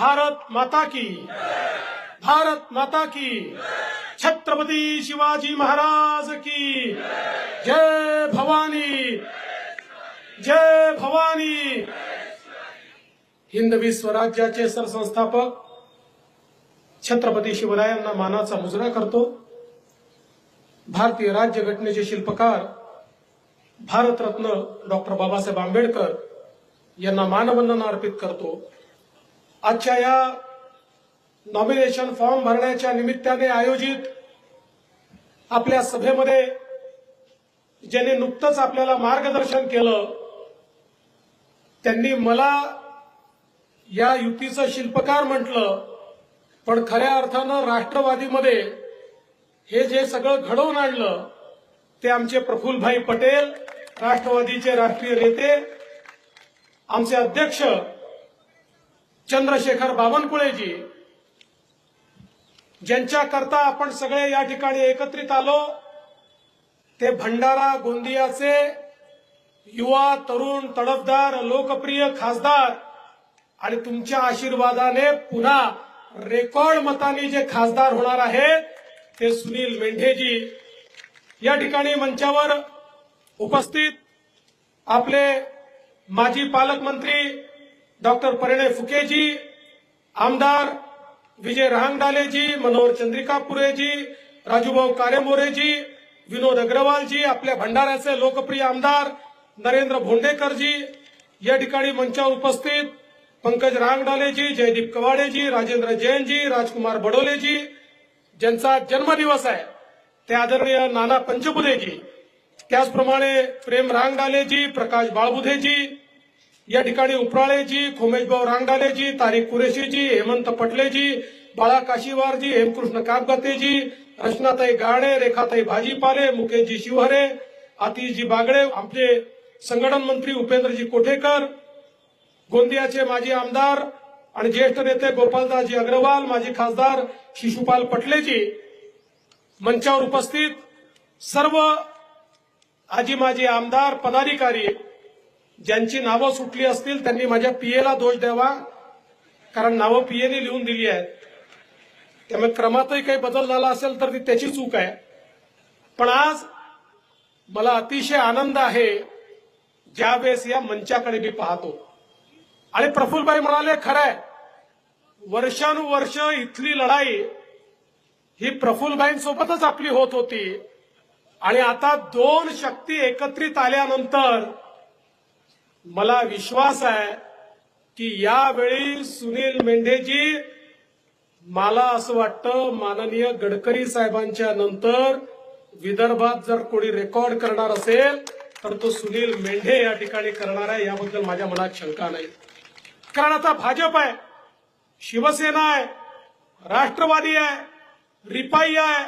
भारत माता की। भारत माता की। छत्रपती शिवाजी महाराज की। जय भवानी। जय भवानी। हिंदवी स्वराज्याचे सरसंस्थापक छत्रपती शिवरायांना मानाचा मुजरा करतो. भारतीय राज्यघटनेचे शिल्पकार भारतरत्न डॉक्टर बाबासाहेब आंबेडकर यांना मानवंदना अर्पित करतो. आजच्या या नॉमिनेशन फॉर्म भरण्याच्या निमित्ताने आयोजित आपल्या सभेमध्ये ज्यांनी नुकतंच आपल्याला मार्गदर्शन केलं त्यांनी मला या युतीचं शिल्पकार म्हटलं पण खऱ्या अर्थानं राष्ट्रवादीमध्ये हे जे सगळं घडवून आणलं ते आमचे प्रफुल्लभाई पटेल राष्ट्रवादीचे राष्ट्रीय नेते आमचे अध्यक्ष चंद्रशेखर बावनकुळेजी ज्यांच्याकरता आपण सगळे या ठिकाणी एकत्रित आलो ते भंडारा गोंदियाचे युवा तरुण तडफदार लोकप्रिय खासदार आणि तुमच्या आशीर्वादाने पुन्हा रेकॉर्ड मताने जे खासदार होणार आहेत ते सुनील मेंढेजी या ठिकाणी मंचावर उपस्थित. आपले माजी पालकमंत्री डॉक्टर परिणय फुकेजी आमदार विजय रहांगडालेजी मनोहर चंद्रिकापुरेजी राजूभाऊ कारेमोरेजी विनोद अग्रवालजी आपल्या भंडाऱ्याचे लोकप्रिय आमदार नरेंद्र भोंडेकरजी या ठिकाणी मंचावर उपस्थित पंकज रांगडालेजी जयदीप कवाडेजी राजेंद्र जैनजी राजकुमार बडोलेजी ज्यांचा जन्मदिवस आहे ते आदरणीय नाना पंचबुधेजी त्याचप्रमाणे प्रेम रांगडालेजी प्रकाश बाळबुधेजी या ठिकाणी उपराळेजी खोमेशभाऊ रांगडालेजी तारिक कुरेशीजी हेमंत पटलेजी बाळा काशीवारजी हेमकृष्ण कापगतेजी रचनाताई गाणे रेखाताई भाजीपाले मुकेशजी शिवहरे आतिशजी बागडे आमचे संघटन मंत्री उपेंद्रजी कोठेकर गोंदियाचे माजी आमदार आणि ज्येष्ठ नेते गोपालदासजी अग्रवाल माजी खासदार शिशुपाल पटलेजी मंचावर उपस्थित सर्व आजी माजी आमदार पदाधिकारी ज्यांची नावं सुटली असतील त्यांनी माझ्या पीएला दोष द्यावा. कारण नावं पीएने लिहून दिली आहेत. त्यामुळे क्रमातही काही बदल झाला असेल तर ती त्याची चूक आहे. पण आज मला अतिशय आनंद आहे ज्यावेळेस या मंचाकडे मी पाहतो. आणि प्रफुल्लभाई म्हणाले खरंय. वर्षानुवर्ष इथली लढाई ही प्रफुल्लभाईंसोबतच आपली होत होती. आणि आता दोन शक्ती एकत्रित आल्यानंतर मला विश्वास आहे की यावेळी सुनील मेंढेजी मला असं वाटतं माननीय गडकरी साहेबांच्या नंतर विदर्भात जर कोणी रेकॉर्ड करणार असेल तर तो सुनील मेंढे या ठिकाणी करणार आहे याबद्दल माझ्या मनात शंका नाही. कारण आता भाजप आहे शिवसेना आहे राष्ट्रवादी आहे रिपाई आहे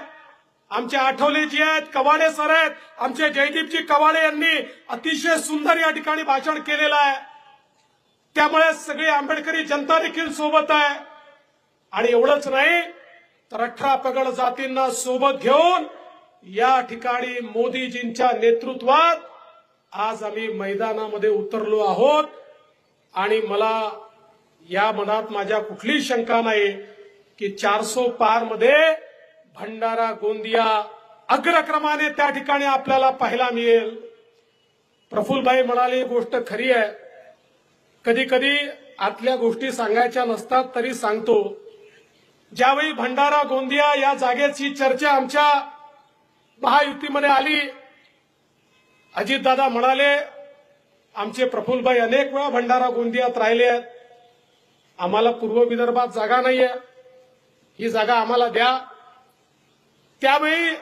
आमचे आठवलेजी आहेत कवाडे सर आहेत. आमचे जयदीपजी कवाडे यांनी अतिशय सुंदर या ठिकाणी भाषण केलेलं आहे. त्यामुळे सगळी आंबेडकरी जनता देखील सोबत आहे. आणि एवढंच नाही तर अठरा पगड जातींना सोबत घेऊन या ठिकाणी मोदीजींच्या नेतृत्वात आज आम्ही मैदानामध्ये उतरलो आहोत. आणि मला या मनात माझ्या कुठलीही शंका नाही की चारसो पारमध्ये भंडारा गोंदिया अग्रक्रमाने त्या ठिकाणी आपल्याला पाहायला मिळेल. प्रफुल्लभाई म्हणाले ही गोष्ट खरी आहे. कधी कधी आतल्या गोष्टी सांगायच्या नसतात तरी सांगतो. ज्यावेळी भंडारा गोंदिया या जागेची चर्चा आमच्या महायुतीमध्ये आली अजितदादा म्हणाले आमचे प्रफुलभाई अनेक वेळा भंडारा गोंदियात राहिले आहेत. आम्हाला पूर्व विदर्भात जागा नाहीये. ही जागा आम्हाला द्या. त्यावेळी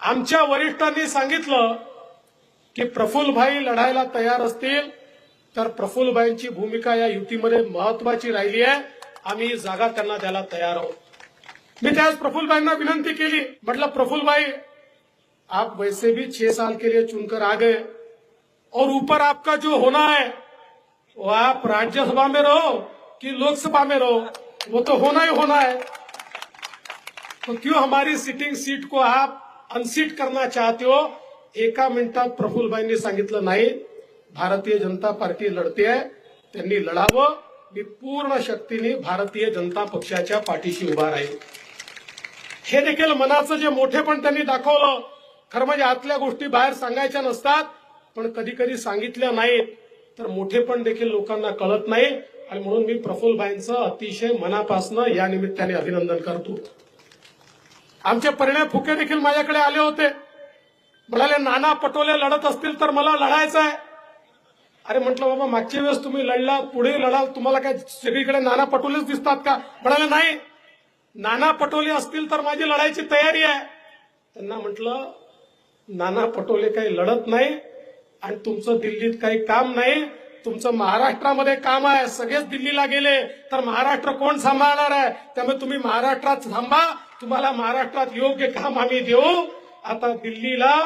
आमच्या वरिष्ठांनी सांगितलं की प्रफुल्लभाई लढायला तयार असतील तर प्रफुल्लभाईंची भूमिका या युतीमध्ये महत्वाची राहिली आहे. आम्ही जागा त्यांना द्यायला तयार आहोत. मी त्याच प्रफुल्लभाईंना विनंती केली. म्हटलं प्रफुल्लभाई आप वैसे भी छह साल के लिए चुनकर आ गए और ऊपर आपका जो होना है वो आप राज्यसभा में रहो कि लोकसभा में रहो वो तो होना ही होना है। तो क्यों हमारी सिटिंग सीट को आप अनसीट करना चाहते हो? एका मिनिटात प्रफुल्लभाईंनी सांगितलं नाही भारतीय जनता पार्टी लढते आहे त्यांनी लढावं. मी पूर्ण शक्तीने भारतीय जनता पक्षाच्या पाठीशी उभा राहील हे देखील मनाचं जे मोठेपण त्यांनी दाखवलं. खरं म्हणजे आतल्या गोष्टी बाहेर सांगायच्या नसतात पण कधी कधी सांगितल्या नाहीत. तर मोठेपण देखील लोकांना कळत नाही. आणि म्हणून मी प्रफुल्लभाईंचं अतिशय मनापासनं या निमित्ताने अभिनंदन करतो. आमचे परिणय फुके देखील माझ्याकडे आले होते. म्हणाले नाना पटोले लढत असतील तर मला लढायचं आहे. अरे म्हटलं बाबा मागच्या वेळेस तुम्ही लढला पुढे लढाल तुम्हाला काय सगळीकडे नाना पटोलेच दिसतात का? म्हणाले नाही. नाना पटोले असतील तर माझी लढायची तयारी आहे. त्यांना म्हटलं नाना पटोले काही लढत नाही आणि तुमचं दिल्लीत काही काम नाही. तुमचं महाराष्ट्रामध्ये काम आहे. सगळेच दिल्लीला गेले. तर महाराष्ट्र कोण सांभाळणार आहे? त्यामुळे तुम्ही महाराष्ट्रात थांबा. तुम्हाला महाराष्ट्रात योग्य काम आम्ही देऊ. आता दिल्लीला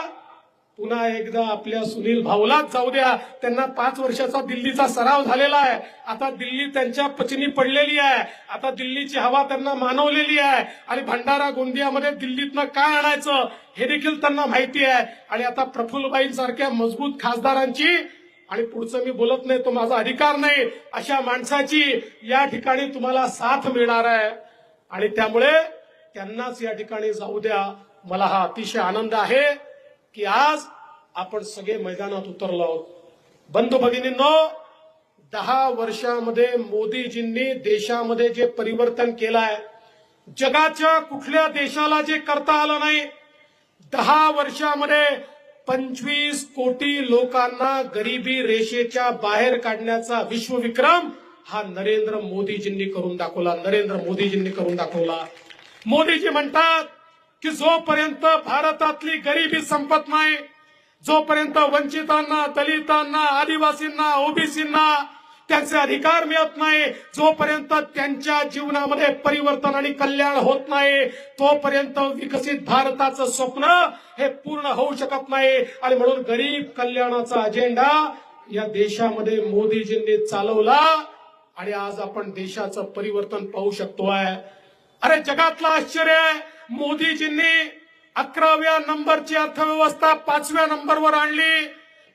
पुन्हा एकदा आपल्या सुनील भाऊलाच जाऊ द्या. त्यांना पाच वर्षाचा दिल्लीचा सराव झालेला आहे. आता दिल्ली त्यांच्या पचनी पडलेली आहे. आता दिल्लीची हवा त्यांना मानवलेली आहे. आणि भंडारा गोंदियामध्ये दिल्लीतनं काय आणायचं हे देखील त्यांना माहिती आहे. आणि आता प्रफुल्लबाईंसारख्या मजबूत खासदारांची आणि पुढचं मी बोलत नाही तो माझा अधिकार नाही अशा माणसाची या ठिकाणी तुम्हाला साथ मिळणार आहे. आणि त्यामुळे त्यांनाच या ठिकाणी जाऊ द्या. मला हा अतिशय आनंद आहे की आज आपण सगळे मैदानात उतरलो आहोत. बंधू भगिनींनो दहा वर्षामध्ये मोदीजींनी देशामध्ये जे परिवर्तन केलं आहे जगाच्या कुठल्या देशाला जे करता आलं नाही दहा वर्षामध्ये पंचवीस कोटी लोकांना गरिबी रेषेच्या बाहेर काढण्याचा विश्वविक्रम हा नरेंद्र मोदीजींनी करून दाखवला नरेंद्र मोदीजींनी करून दाखवला. मोदीजी म्हणतात की जोपर्यंत भारतातली गरिबी संपत नाही जोपर्यंत वंचितांना दलितांना आदिवासींना ओबीसींना त्यांचे अधिकार मिळत नाही जोपर्यंत त्यांच्या जीवनामध्ये परिवर्तन आणि कल्याण होत नाही तोपर्यंत विकसित भारताचं स्वप्न हे पूर्ण होऊ शकत नाही. आणि म्हणून गरीब कल्याणाचा अजेंडा या देशामध्ये मोदीजींनी चालवला. आणि आज आपण देशाचं परिवर्तन पाहू शकतो आहे अरे जगातलं आश्चर्य आहे. मोदीजींनी अकराव्या नंबरची अर्थव्यवस्था पाचव्या नंबरवर आणली.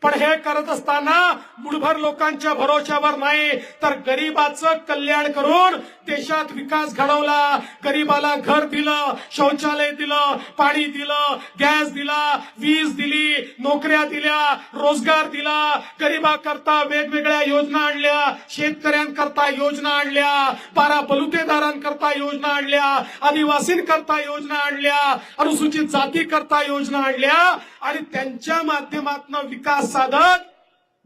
पण हे करत असताना मुठभर लोकांच्या भरोश्यावर नाही तर गरीबाचं कल्याण करून देशात विकास घडवला. गरीबाला घर दिलं शौचालय दिलं पाणी दिलं गॅस दिला वीज दिली नोकऱ्या दिल्या रोजगार दिला. गरीबाकरता वेगवेगळ्या योजना आणल्या शेतकऱ्यांकरता योजना आणल्या बारा बलुतेदारांकरता योजना आणल्या आदिवासींकरता योजना आणल्या अनुसूचित जातीकरता योजना आणल्या. आणि त्यांच्या माध्यमातून विकास साधत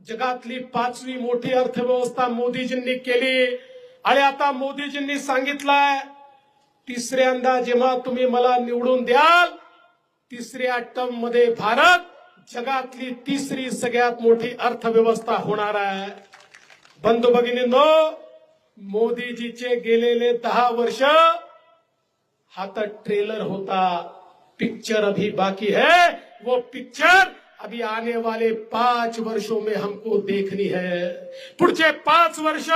जगातली पाचवी मोठी अर्थव्यवस्था मोदीजींनी केली. आणि आता मोदीजींनी सांगितलंय तिसऱ्यांदा जेव्हा तुम्ही मला निवडून द्याल तिसऱ्या टर्ममध्ये भारत जगातली तिसरी सगळ्यात मोठी अर्थव्यवस्था होणार आहे. बंधू भगिनींनो मोदीजीचे गेलेले दहा वर्ष हा तर ट्रेलर होता. पिक्चर अभी बाकी है. वो पिक्चर अभी आने वाले पांच वर्षों में हमको देखनी है। पुढचे पाच वर्ष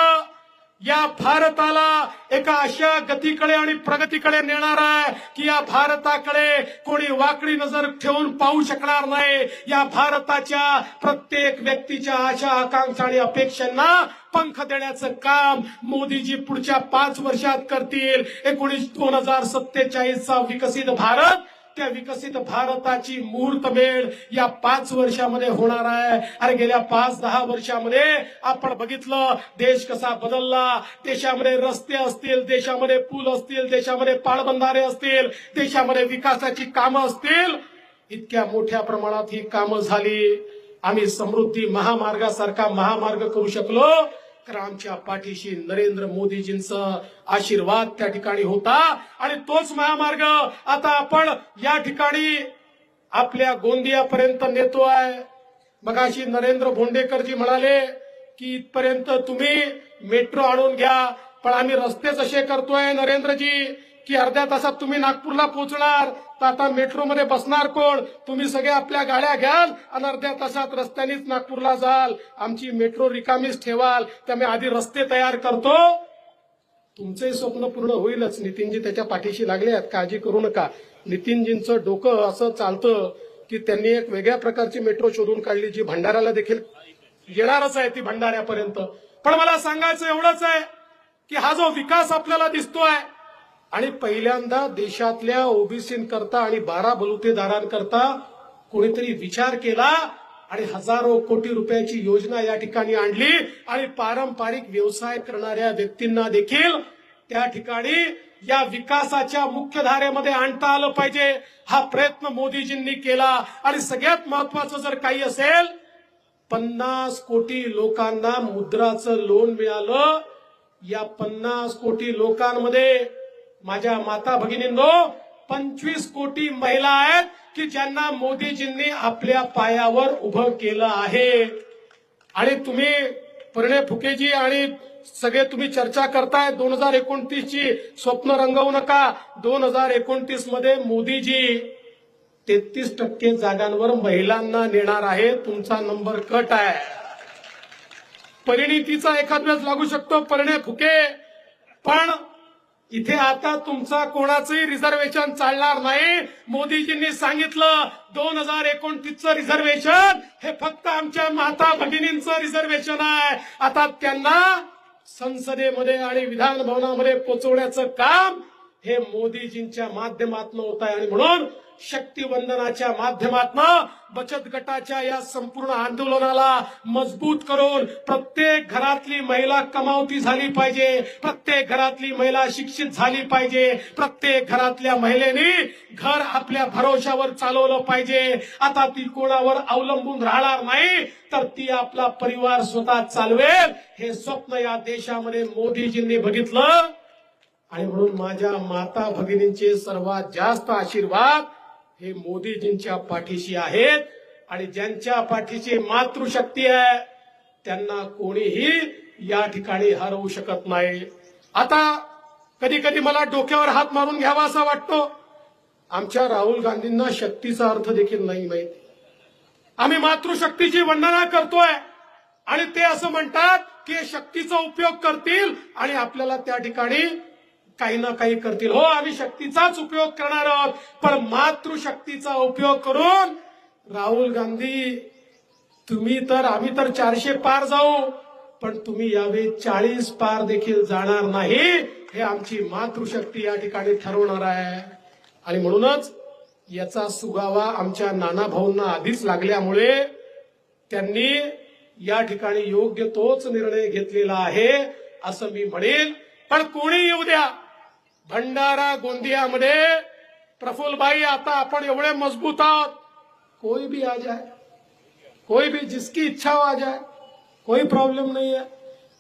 या भारताला एका अशा गतीकडे आणि प्रगतीकडे नेणार आहे की या भारताकडे कोणी वाकडी नजर ठेवून पाहू शकणार नाही. या भारताच्या प्रत्येक व्यक्तीच्या आशा आकांक्षा आणि अपेक्षांना पंख देण्याचं काम मोदीजी पुढच्या पाच वर्षात करतील. एकोणीस दोन हजार सत्तेचाळीसचा विकसित भारत त्या विकसित भारताची मुहूर्तमेळ या पाच वर्षामध्ये होणार आहे. अरे गेल्या पाच दहा वर्षामध्ये आपण बघितलं देश कसा बदलला. देशामध्ये रस्ते असतील देशामध्ये पूल असतील देशामध्ये पाळबंधारे असतील देशामध्ये विकासाची कामं असतील. इतक्या मोठ्या प्रमाणात ही कामं झाली. आम्ही समृद्धी महामार्गासारखा महामार्ग करू शकलो. तर आमच्या पाठीशी नरेंद्र मोदीजींचा आशीर्वाद त्या ठिकाणी होता. आणि तोच महामार्ग आता आपण या ठिकाणी आपल्या गोंदियापर्यंत नेतो आहे. मगाशी नरेंद्र भोंडेकरजी म्हणाले की इथपर्यंत तुम्ही मेट्रो आणून घ्या पण आम्ही रस्तेच असे करतोय नरेंद्रजी. की अर्ध्या तासात तुम्ही नागपूरला पोहोचणार तर आता मेट्रोमध्ये बसणार कोण? तुम्ही सगळे आपल्या गाड्या घ्याल आणि अर्ध्या तासात रस्त्यानेच नागपूरला जाल. आमची मेट्रो रिकामीच ठेवाल. त्यामुळे आधी रस्ते तयार करतो. तुमचंही स्वप्न पूर्ण होईलच. नितीनजी त्याच्या पाठीशी लागले आहेत. काळजी करू नका. नितीनजींचं डोकं असं चालतं की त्यांनी एक वेगळ्या प्रकारची मेट्रो शोधून काढली जी भंडाऱ्याला देखील येणारच आहे ती भंडाऱ्यापर्यंत. पण मला सांगायचं एवढंच आहे की हा जो विकास आपल्याला दिसतोय आणि पहिल्यांदा देशातल्या ओबीसींकरता आणि बारा बलुतेदारांकरता कोणीतरी विचार केला आणि हजारो कोटी रुपयाची योजना या ठिकाणी आणली आणि पारंपरिक व्यवसाय करणाऱ्या व्यक्तींना देखील त्या ठिकाणी या विकासाच्या मुख्यधारेमध्ये आणता आलं पाहिजे. हा प्रयत्न मोदीजींनी केला. आणि सगळ्यात महत्वाचं जर काही असेल पन्नास कोटी लोकांना मुद्राचं लोन मिळालं. या पन्नास कोटी लोकांमध्ये माझ्या माता भगिनींनो पंचवीस कोटी महिला आहेत की ज्यांना मोदीजींनी आपल्या पायावर उभं केलं आहे. आणि तुम्ही परिणय फुकेजी आणि सगळे तुम्ही चर्चा करताय दोन हजार एकोणतीस ची स्वप्न रंगवू नका. दोन हजार एकोणतीसमध्ये मोदीजी तेहतीस टक्के जागांवर महिलांना नेणार आहे. तुमचा नंबर कट आहे. परिणितीचा एखाद वेळेस लागू शकतो परिणय फुके. पण इथे आता तुमचा कोणाचंही रिझर्वेशन चालणार नाही. मोदीजींनी सांगितलं दोन हजार एकोणतीसचं रिझर्वेशन हे फक्त आमच्या माता भगिनींचं रिझर्वेशन आहे. आता त्यांना संसदेमध्ये आणि विधान भवनामध्ये पोचवण्याचं काम हे मोदीजींच्या माध्यमातून होत आहे. आणि म्हणून शक्तिवंदनाच्या माध्यमातून बचत गटाच्या या संपूर्ण आंदोलनाला मजबूत करून प्रत्येक घरातली महिला कमावती झाली पाहिजे. प्रत्येक घरातली महिला शिक्षित झाली पाहिजे. प्रत्येक घरातल्या महिलेने घर आपल्या भरोशावर चालवलं पाहिजे. आता ती कोणावर अवलंबून राहणार नाही तर ती आपला परिवार स्वतः चालवेल. हे स्वप्न या देशामध्ये मोदीजींनी बघितलं. आणि म्हणून माझ्या माता भगिनींचे सर्वात जास्त आशीर्वाद हे मोदीजींच्या पाठीशी आहेत. आणि ज्यांच्या पाठीची मातृशक्ती आहे त्यांना कोणीही या ठिकाणी हरवू शकत नाही. आता कधी कधी मला डोक्यावर हात मारून घ्यावा असा वाटतो. आमच्या राहुल गांधींना शक्तीचा अर्थ देखील नाही माहिती. आम्ही मातृशक्तीची वंदना करतोय. आणि ते असं म्हणतात की शक्तीचा उपयोग करतील आणि आपल्याला त्या ठिकाणी काही ना काही करतील. हो आम्ही शक्तीचाच उपयोग करणार आहोत. पण मातृशक्तीचा उपयोग करून राहुल गांधी तुम्ही तर आम्ही तर चारशे पार जाऊ पण तुम्ही यावेळी चाळीस पार देखील जाणार नाही. हे आमची मातृशक्ती या ठिकाणी ठरवणार आहे. आणि म्हणूनच याचा सुगावा आमच्या नाना भाऊंना आधीच लागल्यामुळे त्यांनी या ठिकाणी योग्य तोच निर्णय घेतलेला आहे असं मी म्हणेन. पण कोणी येऊ द्या. भंडारा गोंदियामध्ये प्रफुल्लभाई आता आपण एवढे मजबूत आहोत. कोई भी आ जाए कोई भी जिसकी इच्छा हो आ जाए कोई प्रॉब्लेम नाही आहे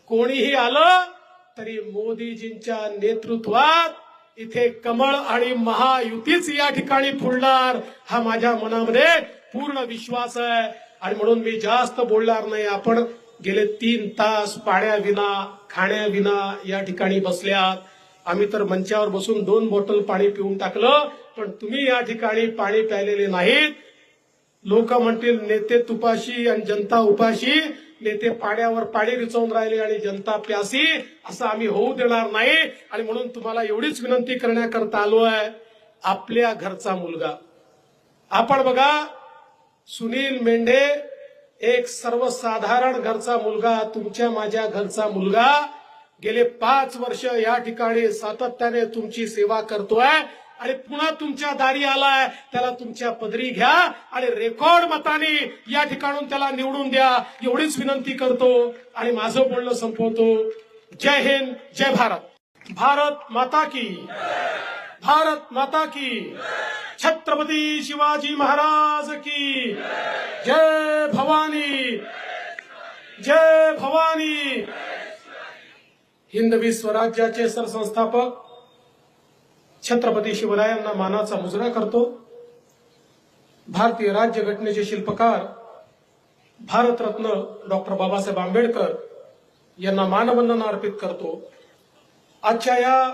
कोणीही आलं तरी मोदीजींच्या नेतृत्वात इथे कमळ आणि महायुतीच या ठिकाणी फुलणार हा माझ्या मनामध्ये पूर्ण विश्वास आहे. आणि म्हणून मी जास्त बोलणार नाही. आपण गेले तीन तास पाण्याविना खाण्याविना या ठिकाणी बसल्यात. आम्ही तर मंचावर बसून दोन बॉटल पाणी पिऊन टाकलं पण तुम्ही या ठिकाणी पाणी प्यायलेले नाहीत. लोक म्हणतील नेते तुपाशी आणि जनता उपाशी नेते पाण्यावर पाणी रिचवून राहिले आणि जनता प्यासी असं आम्ही होऊ देणार नाही. आणि म्हणून तुम्हाला एवढीच विनंती करण्याकरता आलो आहे आपल्या घरचा मुलगा. आपण बघा सुनील मेंढे एक सर्वसाधारण घरचा मुलगा तुमच्या माझ्या घरचा मुलगा. गेले पाच वर्ष या ठिकाणी सातत्याने तुमची सेवा करतोय. आणि पुन्हा तुमच्या दारी आलाय त्याला तुमच्या पदरी घ्या आणि रेकॉर्ड मताने या ठिकाणून त्याला निवडून द्या. एवढीच विनंती करतो आणि माझं बोलणं संपवतो. जय हिंद जय भारत. भारत माता की भारत माता की छत्रपती शिवाजी महाराज की जय भवानी जय भवानी. हिंदवी स्वराज्याचे सरसंस्थापक छत्रपती शिवरायांना मानाचा मुजरा करतो. भारतीय राज्यघटनेचे शिल्पकार भारतरत्न डॉक्टर बाबासाहेब आंबेडकर यांना मानवंदना अर्पित करतो. आजच्या या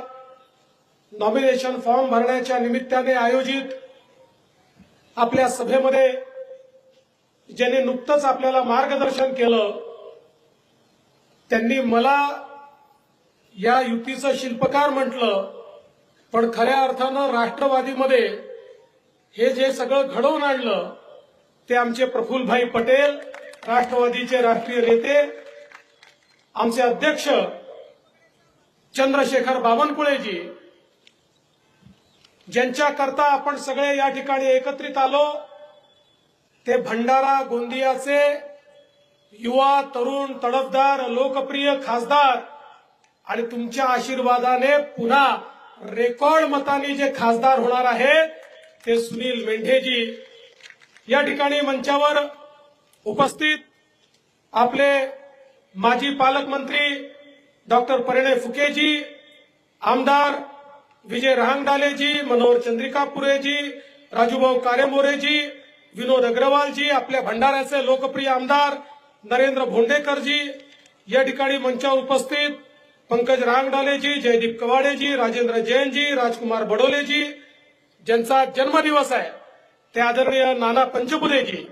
नॉमिनेशन फॉर्म भरण्याच्या निमित्ताने आयोजित आपल्या सभेमध्ये ज्यांनी नुकतंच आपल्याला मार्गदर्शन केलं त्यांनी मला या युतीचं शिल्पकार म्हटलं पण खऱ्या अर्थानं राष्ट्रवादीमध्ये हे जे सगळं घडवून आणलं ते आमचे प्रफुल्लभाई पटेल राष्ट्रवादीचे राष्ट्रीय नेते आमचे अध्यक्ष चंद्रशेखर बावनकुळेजी ज्यांच्याकरता आपण सगळे या ठिकाणी एकत्रित आलो ते भंडारा गोंदियाचे युवा तरुण तडफदार लोकप्रिय खासदार आणि तुमच्या आशीर्वादाने पुन्हा रेकॉर्ड मताने जे खासदार होणार आहेत ते सुनील मेंढेजी. या ठिकाणी मंचावर उपस्थित आपले माजी पालकमंत्री डॉक्टर परिणय फुकेजी आमदार विजय रहांगडालेजी मनोहर चंद्रिका पुरेजी राजूभाऊ कारेमोरेजी विनोद अग्रवालजी आपल्या भंडाऱ्याचे लोकप्रिय आमदार नरेंद्र भोंडेकरजी. या ठिकाणी मंचावर उपस्थित पंकज रांगडालेजी जयदीप कवाडेजी राजेंद्र जैनजी राजकुमार बडोलेजी ज्यांचा जन्मदिवस आहे ते आदरणीय नाना पंचबुधेजी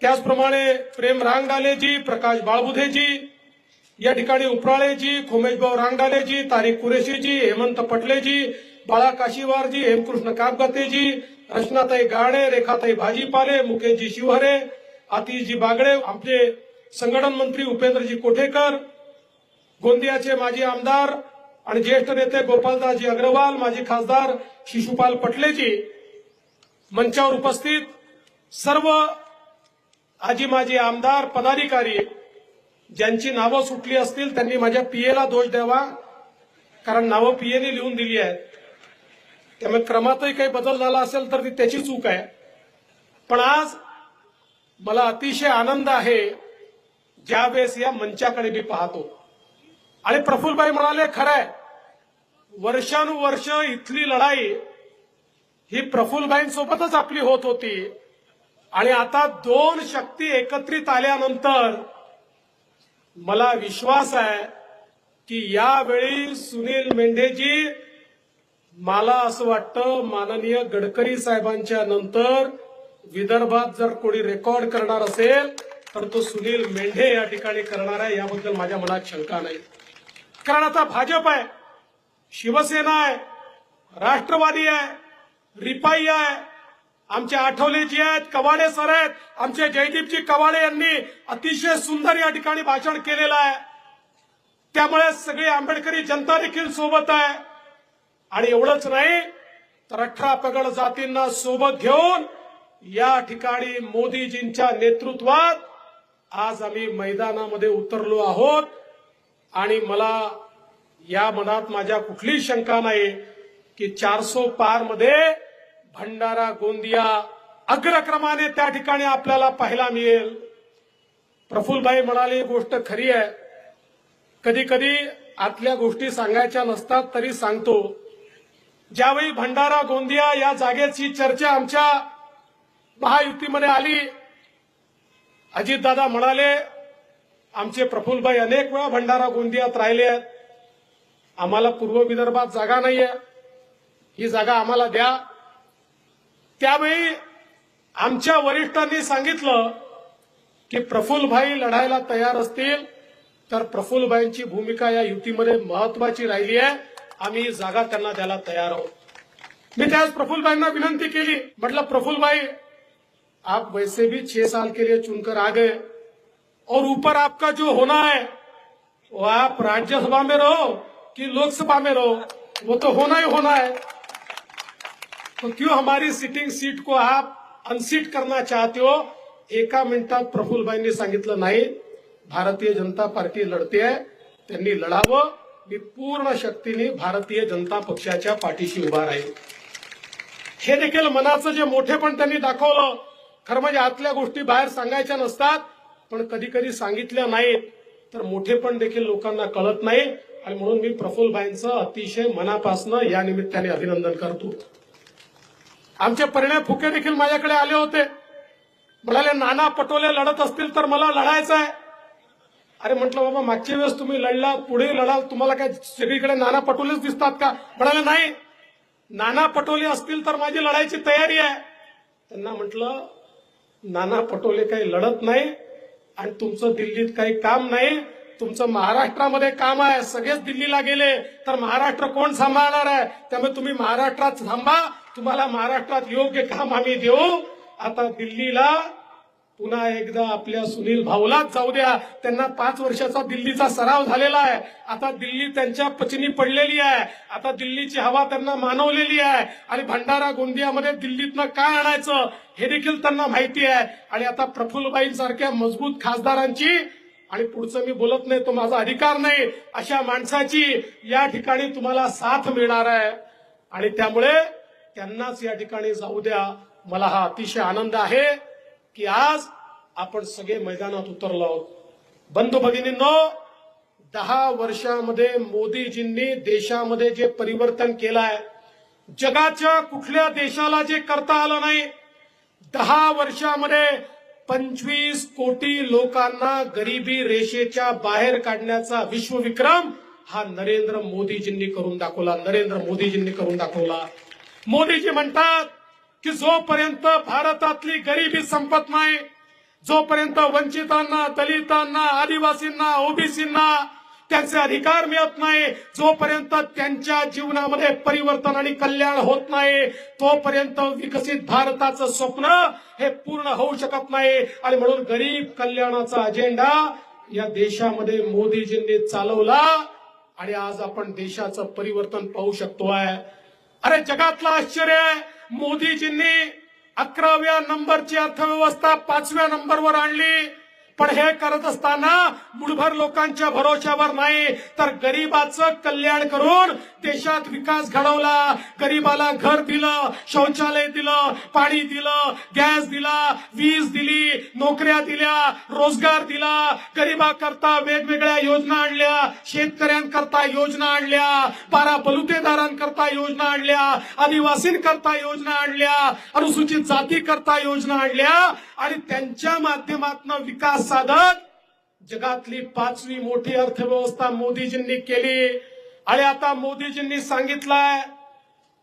त्याचप्रमाणे प्रेम रांगडालेजी प्रकाश बाळबुधेजी या ठिकाणी उपराळेजी खोमेशभाऊ रांगडालेजी तारिक कुरेशीजी हेमंत पटलेजी बाळा काशीवारजी हेमकृष्ण कापगतेजी रचनाताई गाडे रेखाताई भाजीपाले मुकेशजी शिवहरे आतिशजी बागडे आमचे संघटन मंत्री उपेंद्रजी कोठेकर गोंदियाचे माजी आमदार आणि ज्येष्ठ नेते गोपालदासजी अग्रवाल माजी खासदार शिशुपाल पटलेजी मंचावर उपस्थित सर्व आजी माजी आमदार पदाधिकारी ज्यांची नावं सुटली असतील त्यांनी माझ्या पीएला दोष द्यावा कारण नावं पीएने लिहून दिली आहेत. त्यामुळे क्रमातही काही बदल झाला असेल तर ती त्याची चूक आहे. पण आज मला अतिशय आनंद आहे ज्यावेळेस या मंचाकडे मी पाहतो. आणि प्रफुल्लबाई म्हणाले खरंय. वर्षानुवर्ष इथली लढाई ही प्रफुल्लबाईंसोबतच आपली होत होती. आणि आता दोन शक्ती एकत्रित आल्यानंतर मला विश्वास आहे की यावेळी सुनील मेंढेजी मला असं वाटतं माननीय गडकरी साहेबांच्या नंतर विदर्भात जर कोणी रेकॉर्ड करणार असेल तर तो सुनील मेंढे या ठिकाणी करणार आहे. याबद्दल माझ्या मनात शंका नाही. कारण आता भाजप आहे शिवसेना आहे राष्ट्रवादी आहे रिपाई आहे. आमचे आठवलेजी आहेत कवाडे सर आहेत आमचे जयदीपजी कवाडे यांनी अतिशय सुंदर या ठिकाणी भाषण केलेलं आहे. त्यामुळे सगळी आंबेडकरी जनता देखील सोबत आहे. आणि एवढंच नाही तर अठरा पगड जातींना सोबत घेऊन या ठिकाणी मोदीजींच्या नेतृत्वात आज आम्ही मैदानामध्ये उतरलो आहोत. आणि मला या मनात माझ्या कुठलीही शंका नाही की चारसो पारमध्ये भंडारा गोंदिया अग्रक्रमाने त्या ठिकाणी आपल्याला पाहायला मिळेल. प्रफुल्लभाई म्हणाली ही गोष्ट खरी आहे. कधी कधी आतल्या गोष्टी सांगायच्या नसतात तरी सांगतो. ज्यावेळी भंडारा गोंदिया या जागेची चर्चा आमच्या महायुतीमध्ये आली अजितदादा म्हणाले आमचे प्रफुल्लभाई अनेक वेळा भंडारा गोंदियात राहिले आहेत. आम्हाला पूर्व विदर्भात जागा नाहीये. ही जागा आम्हाला द्या. त्यावेळी आमच्या वरिष्ठांनी सांगितलं की प्रफुल्लभाई लढायला तयार असतील तर प्रफुल्लभाईंची भूमिका या युतीमध्ये महत्वाची राहिली आहे. आम्ही ही जागा त्यांना द्यायला तयार आहोत. मी त्याच प्रफुल्लभाईंना विनंती केली. म्हटलं प्रफुल्लभाई आप वैसे भी छह साल के लिए चुनकर आ गए. और ऊपर आपका जो होना है वो आप राज्यसभा में रहो कि लोकसभा में रहो वो तो होना ही होना है। तो क्यों हमारी सिटिंग सीट को आप अनसीट करना चाहते हो? एका मिनिटात प्रफुल्लबाईंनी सांगितलं नाही. भारतीय जनता पार्टी लढते आहे त्यांनी लढावं. मी पूर्ण शक्तीने भारतीय जनता पक्षाच्या पाठीशी उभा राहील हे देखील मनाचं जे मोठेपण त्यांनी दाखवलं खरं म्हणजे आतल्या गोष्टी बाहेर सांगायच्या नसतात. पण कधी कधी सांगितल्या नाहीत तर मोठेपण देखील लोकांना कळत नाही. आणि म्हणून मी प्रफुल्लभाईंचं अतिशय मनापासनं या निमित्ताने अभिनंदन करतो. आमचे परिणय फुके देखील माझ्याकडे आले होते. म्हणाले नाना पटोले लढत असतील तर मला लढायचं आहे. अरे म्हटलं बाबा मागच्या वेळेस तुम्ही लढला पुढे लढाल तुम्हाला काय सगळीकडे नाना पटोलेच दिसतात का? म्हणाले नाही. नाना पटोले असतील तर माझी लढायची तयारी आहे. त्यांना म्हटलं नाना पटोले काही लढत नाही. आणि तुमचं दिल्लीत काही काम नाही तुमचं महाराष्ट्रामध्ये काम आहे सगळेच दिल्लीला गेले तर महाराष्ट्र कोण सांभाळणार आहे? त्यामुळे तुम्ही महाराष्ट्रात थांबा तुम्हाला महाराष्ट्रात योग्य काम आम्ही देऊ. आता दिल्लीला पुन्हा एकदा आपल्या सुनील भाऊलाच जाऊ द्या. त्यांना पाच वर्षाचा दिल्लीचा सराव झालेला आहे. आता दिल्ली त्यांच्या पचनी पडलेली आहे. आता दिल्लीची हवा त्यांना मानवलेली आहे. आणि भंडारा गोंदियामध्ये दिल्लीतनं काय आणायचं हे देखील त्यांना माहिती आहे. आणि आता प्रफुल्लबाईंसारख्या मजबूत खासदारांची आणि पुढचं मी बोलत नाही तो माझा अधिकार नाही अशा माणसाची या ठिकाणी तुम्हाला साथ मिळणार आहे. आणि त्यामुळे त्यांनाच या ठिकाणी जाऊ द्या. मला हा अतिशय आनंद आहे. की आज आपण सगळे मैदानात उतरलो आहोत. बंधू भगिनींनो दहा वर्षामध्ये मोदीजींनी देशामध्ये जे परिवर्तन केलं आहे जगाच्या कुठल्या देशाला जे करता आलं नाही दहा वर्षामध्ये पंचवीस कोटी लोकांना गरिबी रेषेच्या बाहेर काढण्याचा विश्वविक्रम हा नरेंद्र मोदीजींनी करून दाखवला नरेंद्र मोदीजींनी करून दाखवला. मोदीजी म्हणतात की जोपर्यंत भारतातली गरिबी संपत नाही जोपर्यंत वंचितांना दलितांना आदिवासींना ओबीसींना त्यांचे अधिकार मिळत नाही जोपर्यंत त्यांच्या जीवनामध्ये परिवर्तन आणि कल्याण होत नाही तोपर्यंत विकसित भारताचं स्वप्न हे पूर्ण होऊ शकत नाही. आणि म्हणून गरीब कल्याणाचा अजेंडा या देशामध्ये मोदीजींनी चालवला आणि आज आपण देशाचं परिवर्तन पाहू शकतोय. अरे जगातलं आश्चर्य आहे. मोदीजींनी अकराव्या नंबरची अर्थव्यवस्था पाचव्या नंबरवर आणली. पण हे करत असताना मुठभर लोकांच्या भरोश्यावर नाही तर गरीबाचं कल्याण करून देशात विकास घडवला. गरीबाला घर दिलं शौचालय दिलं पाणी दिलं गॅस दिला वीज दिली नोकऱ्या दिल्या रोजगार दिला. गरीबाकरता वेगवेगळ्या योजना आणल्या शेतकऱ्यांकरता योजना आणल्या बारा बलुतेदारांकरता योजना आणल्या आदिवासींकरता योजना आणल्या अनुसूचित जातीकरता योजना आणल्या आणि त्यांच्या माध्यमातून विकास साधत जगातली पाचवी मोठी अर्थव्यवस्था मोदीजींनी केली. आणि आता मोदीजींनी सांगितलंय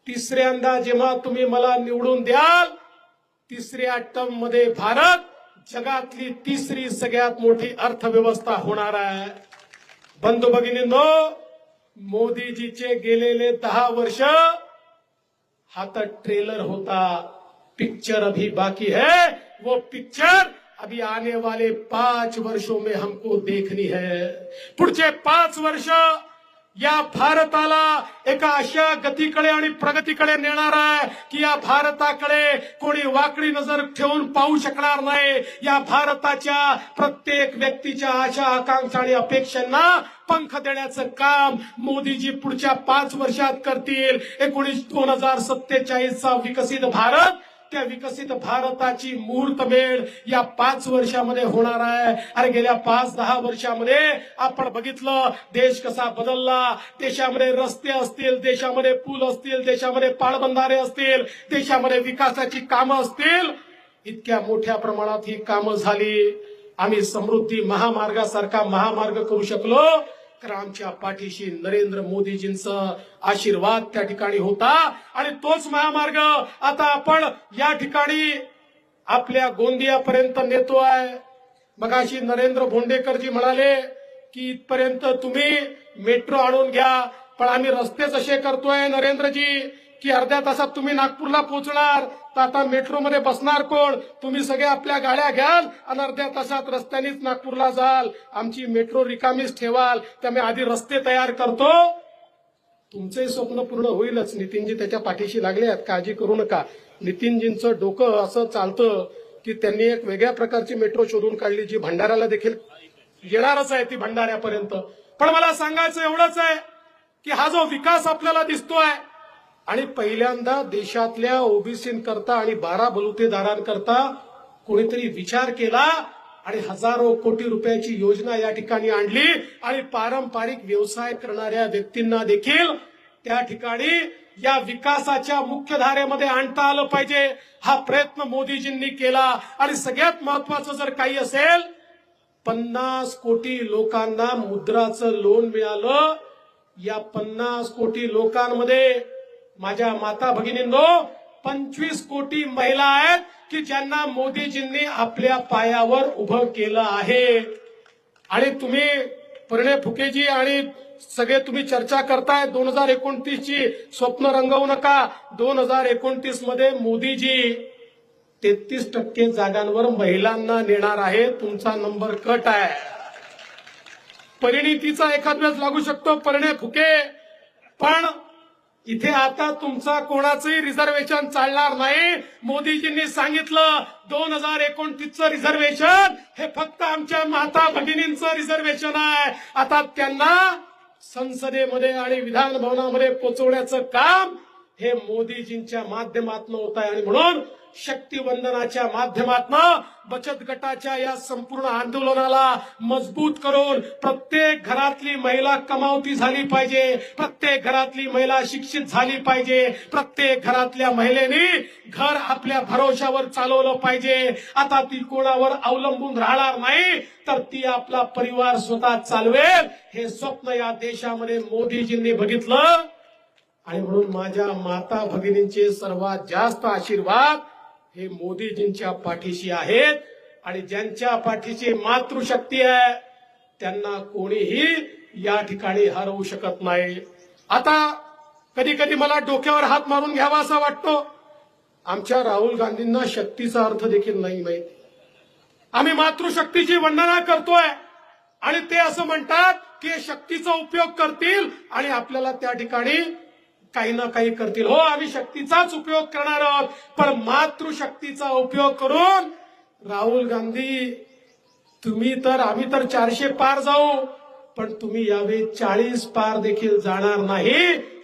तिसऱ्यांदा जेव्हा तुम्ही मला निवडून द्याल तिसऱ्या टर्ममध्ये भारत जगातली तिसरी सगळ्यात मोठी अर्थव्यवस्था होणार आहे. बंधू भगिनींनो मोदीजीचे गेलेले दहा वर्ष हा तर ट्रेलर होता. पिक्चर अभी बाकी है. वो पिक्चर अभी आने वाले पांच वर्षों में हमको देखनी है। पुढचे पाच वर्ष या भारताला एका अशा गतीकडे आणि प्रगतीकडे नेणार आहे की या भारताकडे कोणी वाकडी नजर ठेवून पाहू शकणार नाही. या भारताच्या प्रत्येक व्यक्तीच्या आशा आकांक्षा आणि अपेक्षांना पंख देण्याचं काम मोदीजी पुढच्या पाच वर्षात करतील. एकोणीस दोन हजार सत्तेचाळीसचा विकसित भारत त्या विकसित भारताची मुहूर्तमेळ या पाच वर्षामध्ये होणार आहे. अरे गेल्या पाच दहा वर्षामध्ये आपण बघितलं देश कसा बदलला. देशामध्ये रस्ते असतील देशामध्ये पूल असतील देशामध्ये पाळबंधारे असतील देशामध्ये विकासाची कामं असतील. इतक्या मोठ्या प्रमाणात ही कामं झाली. आम्ही समृद्धी महामार्गासारखा महामार्ग करू शकलो. तर आमच्या पाठीशी नरेंद्र मोदीजींचा आशीर्वाद त्या ठिकाणी होता. आणि तोच महामार्ग आता आपण या ठिकाणी आपल्या गोंदियापर्यंत नेतोय मगाशी नरेंद्र भोंडेकरजी म्हणाले की इथपर्यंत तुम्ही मेट्रो आणून घ्या पण आम्ही रस्तेच असे करतोय नरेंद्रजी. की अर्ध्या तासात तुम्ही नागपूरला पोहोचणार. तर आता मेट्रोमध्ये बसणार कोण? तुम्ही सगळे आपल्या गाड्या घ्याल आणि अर्ध्या तासात रस्त्यानेच नागपूरला जाल. आमची मेट्रो रिकामीच ठेवाल. त्यामुळे आधी रस्ते तयार करतो. तुमचे स्वप्न पूर्ण होईलच. नितीनजी त्याच्या पाठीशी लागले आहेत. काळजी करू नका. नितीनजींचं डोकं असं चालतं की त्यांनी एक वेगळ्या प्रकारची मेट्रो शोधून काढली जी भंडाऱ्याला देखील येणारच आहे ती भंडाऱ्यापर्यंत. पण मला सांगायचं एवढंच आहे की हा जो विकास आपल्याला दिसतोय आणि पहिल्यांदा देशातल्या ओबीसींकरता आणि बारा बलुतेदारांकरता कोणीतरी विचार केला आणि हजारो कोटी रुपयाची योजना या ठिकाणी आणली आणि पारंपरिक व्यवसाय करणाऱ्या व्यक्तींना देखील त्या ठिकाणी या विकासाच्या मुख्यधारेमध्ये आणता आलं पाहिजे. हा प्रयत्न मोदीजींनी केला. आणि सगळ्यात महत्वाचं जर काही असेल पन्नास कोटी लोकांना मुद्राचं लोन मिळालं. या पन्नास कोटी लोकांमध्ये माझ्या माता भगिनींनो पंचवीस कोटी महिला आहेत की ज्यांना मोदीजींनी आपल्या पायावर उभं केलं आहे. आणि तुम्ही परिणय फुकेजी आणि सगळे तुम्ही चर्चा करताय दोन हजार एकोणतीस ची स्वप्न रंगवू नका. दोन हजार एकोणतीसमध्ये मोदीजी तेहतीस टक्के जागांवर महिलांना नेणार आहे तुमचा नंबर कट आहे. परिणितीचा एखाद वेळेस लागू शकतो परिणय फुके. पण इथे आता तुमचा कोणाचंही रिझर्वेशन चालणार नाही. मोदीजींनी सांगितलं दोन हजार एकोणतीसचं रिझर्वेशन हे फक्त आमच्या माता भगिनींचं रिझर्वेशन आहे. आता त्यांना संसदेमध्ये आणि विधान भवनामध्ये पोचवण्याचं काम हे मोदीजींच्या माध्यमातून होत आहे आणि म्हणून शक्तिवंदनाच्या माध्यमातून बचत गटाच्या या संपूर्ण आंदोलनाला मजबूत करून प्रत्येक घरातली महिला कमावती झाली पाहिजे प्रत्येक घरातली महिला शिक्षित झाली पाहिजे प्रत्येक घरातल्या महिलेनी घर आपल्या भरोशावर चालवलं पाहिजे. आता ती कोणावर अवलंबून राहणार नाही तर ती आपला परिवार स्वतः चालवेल हे स्वप्न या देशामध्ये मोदीजींनी बघितलं. आणि म्हणून माझ्या माता भगिनींचे सर्वात जास्त आशीर्वाद हे मोदीजींच्या पाठीशी आहेत आणि ज्यांच्या पाठीशी मातृशक्ती आहे त्यांना कोणीही या ठिकाणी हरवू शकत नाही. आता कधी कधी मला डोक्यावर हात मारून घ्यावा असा वाटतो. आमच्या राहुल गांधींना शक्तीचा अर्थ देखील नाही माहिती. आम्ही मातृशक्तीची वंदना करतोय आणि ते असं म्हणतात की शक्तीचा उपयोग करतील आणि आपल्याला त्या ठिकाणी काही ना काही करतील. हो आम्ही शक्तीचाच उपयोग करणार आहोत. पण मातृशक्तीचा उपयोग करून राहुल गांधी तुम्ही तर आम्ही तर चारशे पार जाऊ पण तुम्ही यावेळी चाळीस पार देखील जाणार नाही.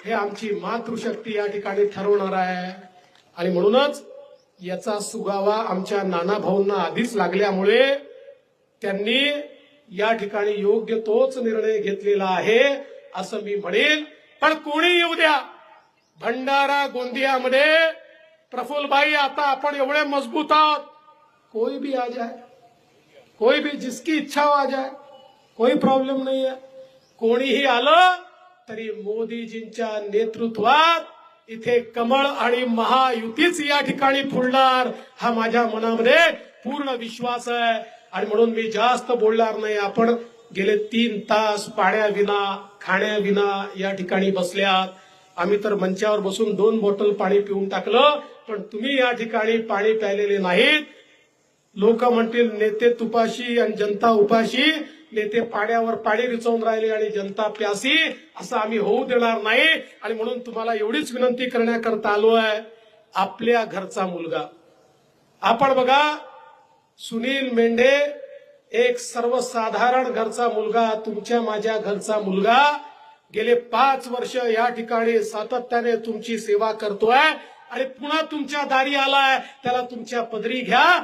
हे आमची मातृशक्ती या ठिकाणी ठरवणार आहे. आणि म्हणूनच याचा सुगावा आमच्या नाना भाऊंना आधीच लागल्यामुळे त्यांनी या ठिकाणी योग्य तोच निर्णय घेतलेला आहे असं मी म्हणेन पण कोणी येऊ द्या. भंडारा गोंदियामध्ये प्रफुल्लभाई आता आपण एवढे मजबूत आहोत. कोई भी आ जाए कोई भी जिसकी इच्छा हो आ जाए कोई प्रॉब्लेम नाही आहे कोणीही आलं तरी मोदीजींच्या नेतृत्वात इथे कमळ आणि महायुतीच या ठिकाणी फुलणार हा माझ्या मनामध्ये पूर्ण विश्वास आहे. आणि म्हणून मी जास्त बोलणार नाही. आपण गेले तीन तास पाण्याविना खाण्याविना या ठिकाणी बसल्यात. आम्ही तर मंचावर बसून दोन बॉटल पाणी पिऊन टाकलं पण तुम्ही या ठिकाणी पाणी प्यायलेले नाहीत. लोक म्हणतील नेते तुपाशी आणि जनता उपाशी नेते पाण्यावर पाणी रिचवून राहिले आणि जनता प्यासी असं आम्ही होऊ देणार नाही. आणि म्हणून तुम्हाला एवढीच विनंती करण्याकरता आलो आहे आपल्या घरचा मुलगा. आपण बघा सुनील मेंढे एक सर्वसाधारण घरचा मुलगा तुमच्या माझ्या घरचा मुलगा. गेले पाच वर्ष या ठिकाणी सातत्याने तुमची सेवा करतोय. आणि पुन्हा तुमच्या दारी आलाय. त्याला तुमच्या पदरी घ्या.